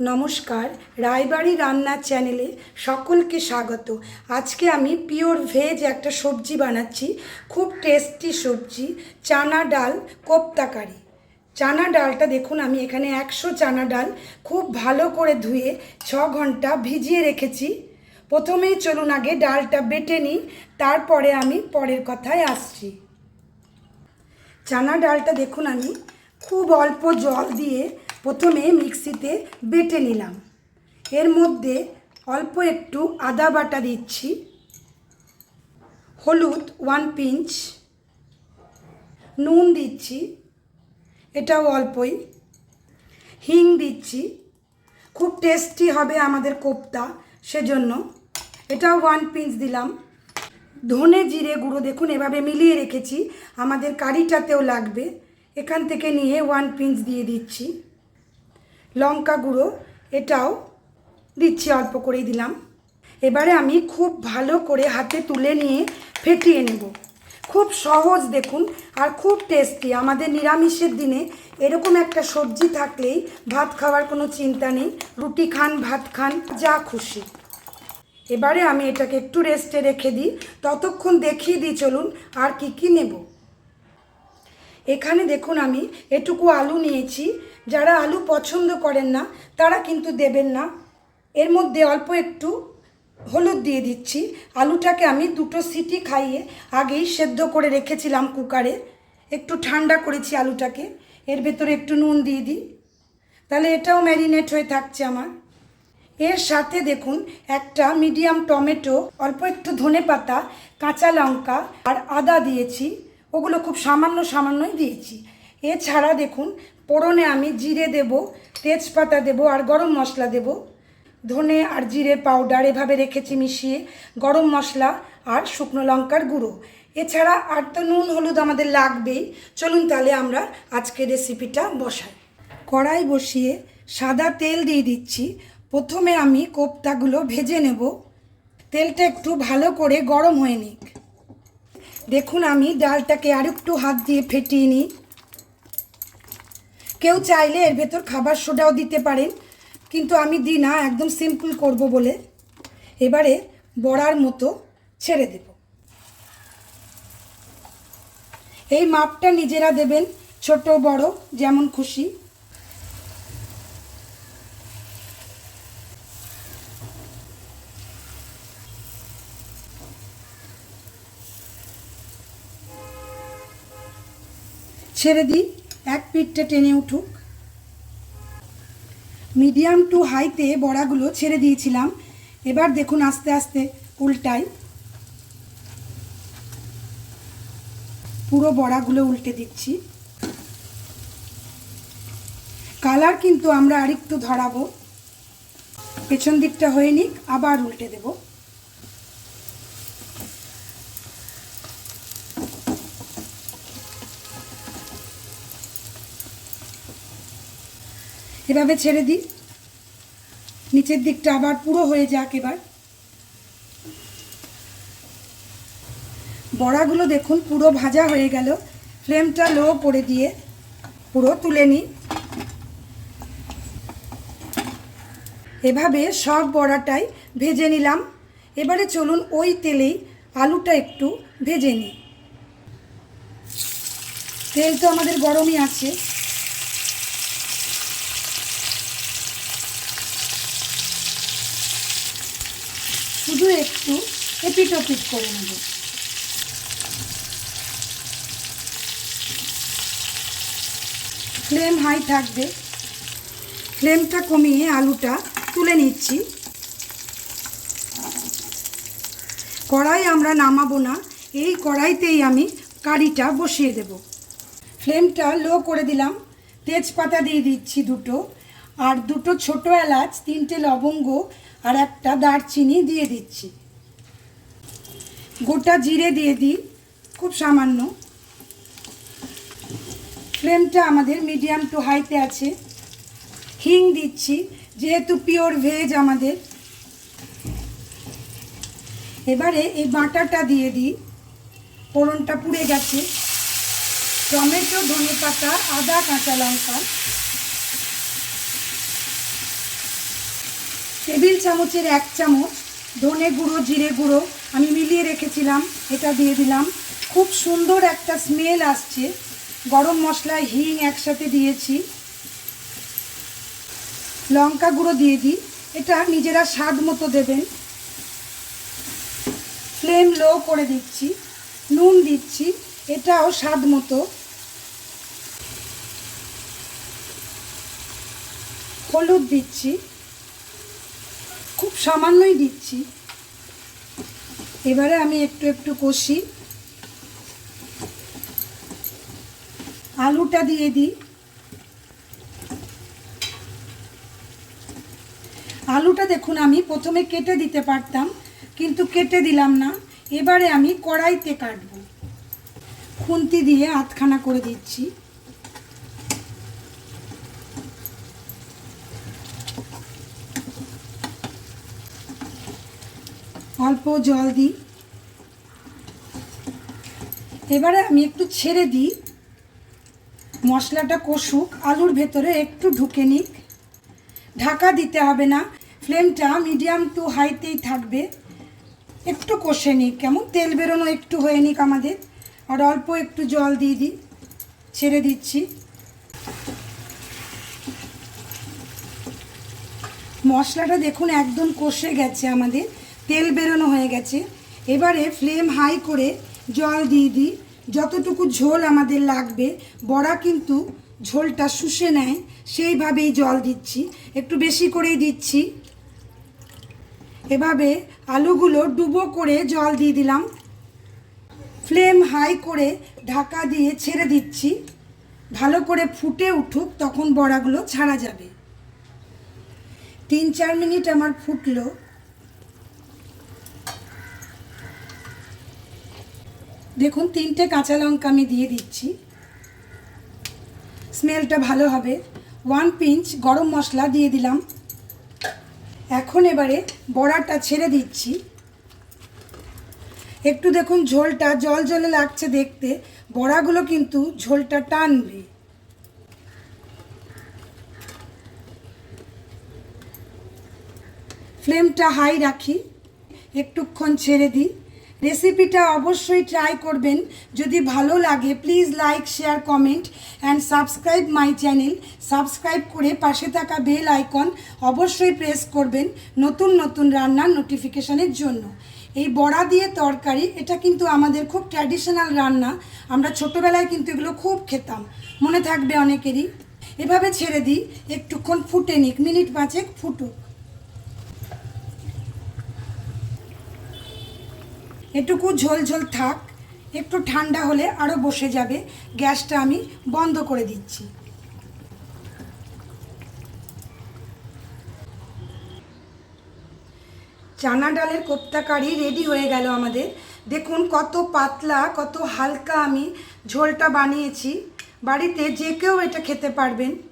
নমস্কার, রায়বাড়ি রান্নার চ্যানেলে সকলকে স্বাগত। আজকে আমি পিওর ভেজ একটা সবজি বানাচ্ছি, খুব টেস্টি সবজি, চানা ডাল কোপ্তাকারি চানা ডালটা দেখুন, আমি এখানে একশো চানা ডাল খুব ভালো করে ধুয়ে ছ ঘণ্টা ভিজিয়ে রেখেছি। প্রথমেই চলুন আগে ডালটা বেটে নিই, তারপরে আমি পরের কথায় আসছি। চানা ডালটা দেখুন, আমি খুব অল্প জল দিয়ে প্রথমে মিক্সিতে বেটে নিলাম। এর মধ্যে অল্প একটু আদা বাটা দিচ্ছি, হলুদ ওয়ান পিঞ্চ, নুন দিচ্ছি, এটাও অল্পই, হিং দিচ্ছি, খুব টেস্টি হবে আমাদের কোপ্তা, সেজন্য এটাও ওয়ান পিঞ্চ দিলাম। ধনে জিরে গুঁড়ো দেখুন, এভাবে মিলিয়ে রেখেছি, আমাদের কারিটাতেও লাগবে। এখান থেকে নিয়ে ওয়ান পিঞ্চ দিয়ে দিচ্ছি। লঙ্কা গুঁড়ো, এটাও দিচ্ছি, অল্প করেই দিলাম। এবারে আমি খুব ভালো করে হাতে তুলে নিয়ে ফেটিয়ে নেব। খুব সহজ দেখুন, আর খুব টেস্টি আমাদের নিরামিষের দিনে এরকম একটা সবজি থাকলেই ভাত খাওয়ার কোনো চিন্তা নেই। রুটি খান, ভাত খান, যা খুশি। এবারে আমি এটাকে একটু রেস্টে রেখে দিই। ততক্ষণ দেখিয়ে দিই, চলুন আর কি কি নেব। এখানে দেখুন আমি এটুকু আলু নিয়েছি। যারা আলু পছন্দ করেন না, তারা কিন্তু দেবেন না। এর মধ্যে অল্প একটু হলুদ দিয়ে দিচ্ছি। আলুটাকে আমি দুটো সিটি খাইয়ে আগেই সেদ্ধ করে রেখেছিলাম কুকারে। একটু ঠান্ডা করেছি আলুটাকে। এর ভেতরে একটু নুন দিয়ে দিই। তাহলে এটাও ম্যারিনেট হয়ে থাকছে আমার। এর সাথে দেখুন, একটা মিডিয়াম টমেটো, অল্প একটু ধনে পাতা, কাঁচা লঙ্কা আর আদা দিয়েছি। ওগুলো খুব সামান্য সামান্যই দিয়েছি। এছাড়া দেখুন পোড়নে আমি জিরে দেব, তেজপাতা দেব আর গরম মশলা দেব। ধনে আর জিরে পাউডার এভাবে রেখেছি মিশিয়ে, গরম মশলা আর শুকনো লঙ্কার গুঁড়ো। এছাড়া আর তো নুন, হলুদ আমাদের লাগবেই। চলুন তাহলে আমরা আজকে রেসিপিটা বসাই। কড়াই বসিয়ে সাদা তেল দিয়ে দিচ্ছি। প্রথমে আমি কোপ্তাগুলো ভেজে নেব। তেলটা একটু ভালো করে গরম হয়ে নিক। দেখুন আমি ডালটাকে আর একটু হাত দিয়ে ফেটিয়ে নিই। কেউ চাইলে এর ভেতর খাবার সোডাও দিতে পারেন, কিন্তু আমি দিই না, একদম সিম্পল করব বলে। এবারে বড়ার মতো ছেড়ে দেব। এই মাপটা নিজেরা দেবেন, ছোট, বড়, যেমন খুশি। ছেড়ে দিই। এক পিঠটা টেনে উঠুক। মিডিয়াম টু হাইতে বড়াগুলো ছেড়ে দিয়েছিলাম। এবার দেখুন আস্তে আস্তে উল্টাই। পুরো বড়াগুলো উল্টে দিচ্ছি। কালার কিন্তু আমরা আরেকটু ধরাবো। পেছন দিকটা হয়ে নিক, আবার উল্টে দেবো। এভাবে ছেড়ে দিই। নিচের দিকটা আবার পুরো হয়ে যাক এবার। বড়াগুলো দেখুন, পুরো ভাজা হয়ে গেল। ফ্লেমটা লো করে দিয়ে পুরো তুলে নিই। এভাবে সব বড়াটাই ভেজে নিলাম। এবারে চলুন ওই তেলেই আলুটা একটু ভেজে নিই। তেল তো আমাদের গরমই আছে। শুধু একটু এপিট ওপিট করে নেব। ফ্লেম হাই থাকবে। ফ্লেমটা কমিয়ে আলুটা তুলে নিচ্ছি। কড়াই আমরা নামাবো না, এই কড়াইতেই আমি কারিটা বসিয়ে দেব। ফ্লেমটা লো করে দিলাম। তেজপাতা দিয়ে দিচ্ছি দুটো। আর দুটো ছোট এলাচ, তিনটে লবঙ্গ আর একটা দারচিনি দিয়ে দিচ্ছি। গোটা জিরে দিয়ে দিই, খুব সামান্য। ফ্লেমটা আমাদের মিডিয়াম টু হাইতে আছে। হিং দিচ্ছি, যেহেতু পিওর ভেজ আমাদের। এবারে এই বাটাটা দিয়ে দিই। ফোড়নটা পুড়ে গেছে। টমেটো ধনে পাতা আদা, কাঁচা লঙ্কা। টেবিল চামচের এক চামচ ধনে গুঁড়ো, জিরে গুঁড়ো আমি মিলিয়ে রেখেছিলাম, এটা দিয়ে দিলাম। খুব সুন্দর একটা স্মেল আসছে। গরম মশলা, হিং একসাথে দিয়েছি। লঙ্কা গুঁড়ো দিয়ে দিই। এটা নিজেরা স্বাদ মতো দেবেন। ফ্লেম লো করে দিচ্ছি। নুন দিচ্ছি। এটাও স্বাদ মতো। হলুদ দিচ্ছি। খুব সামান্যই দিচ্ছি। এবারে আমি একটু একটু কষি। আলুটা দিয়ে দিই। আলুটা দেখুন, আমি প্রথমে কেটে দিতে পারতাম, কিন্তু কেটে দিলাম না। এবারে আমি কড়াইতে কাটবো। খুন্তি দিয়ে আধখানা করে দিচ্ছি। অল্প জল দিই। এবারে আমি একটু ছেড়ে দিই। মশলাটা কষুক, আলুর ভেতরে একটু ঢুকে নিক। ঢাকা দিতে হবে না, ফ্লেমটা মিডিয়াম টু হাইতেই থাকবে। একটু কষে নিক, কেমন? তেল বেরোনো একটু হয়ে নিক আমাদের। আর অল্প একটু জল দিয়ে দিই। ছেড়ে দিচ্ছি। মশলাটা দেখুন একদম কষে গেছে আমাদের। তেল বেরোনো হয়ে গেছে। এবারে ফ্লেম হাই করে জল দিয়ে দিই। যতটুকু ঝোল আমাদের লাগবে, বড়া কিন্তু ঝোলটা শুষে নেয়, সেইভাবেই জল দিচ্ছি। একটু বেশি করেই দিচ্ছি। এভাবে আলুগুলো ডুবো করে জল দিয়ে দিলাম। ফ্লেম হাই করে ঢাকা দিয়ে ছেড়ে দিচ্ছি। ভালো করে ফুটে উঠুক, তখন বড়াগুলো ছাড়া যাবে। তিন চার মিনিট আমার ফুটলো। দেখুন, তিনটে কাঁচা লঙ্কা আমি দিয়ে দিচ্ছি। স্মেলটা ভালো হবে। ওয়ান পিঞ্চ গরম মশলা দিয়ে দিলাম। এখন এবারে বড়াটা ছেড়ে দিচ্ছি। একটু দেখুন, ঝোলটা জল জলে লাগছে দেখতে। বড়াগুলো কিন্তু ঝোলটা টানবে। ফ্লেমটা হাই রাখি। একটুক্ষণ ছেড়ে দিই। রেসিপিটা অবশ্যই ট্রাই করবেন। যদি ভালো লাগে please like share comment and subscribe my channel subscribe করে পাশে থাকা বেল আইকন অবশ্যই প্রেস করবেন নতুন নতুন রান্নার নোটিফিকেশানের জন্য। এই বড়া দিয়ে তরকারি, এটা কিন্তু আমাদের খুব ট্র্যাডিশনাল রান্না। আমরা ছোটোবেলায় কিন্তু এগুলো খুব খেতাম। মনে থাকবে অনেকেরই। এভাবে ছেড়ে দিই, একটুক্ষণ ফুটে নিক, মিনিট পাঁচেক ফুটুক। এটুকু ঝোল ঝোল থাক, একটু ঠান্ডা হলে আরও বসে যাবে, গ্যাসটা আমি বন্ধ করে দিচ্ছি। চানা ডালের কোপ্তা কারি রেডি হয়ে গেল আমাদের। দেখুন কত পাতলা, কত হালকা আমি ঝোলটা বানিয়েছি। বাড়িতে যে কেউ এটা খেতে পারবেন।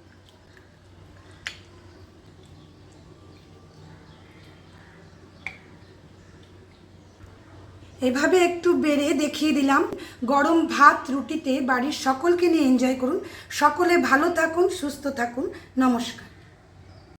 এভাবে একটু বেড়ে দেখিয়ে দিলাম। গরম ভাত, রুটিতে বাড়ির সকলকে নিয়ে এনজয় করুন। সকলে ভালো থাকুন, সুস্থ থাকুন। নমস্কার।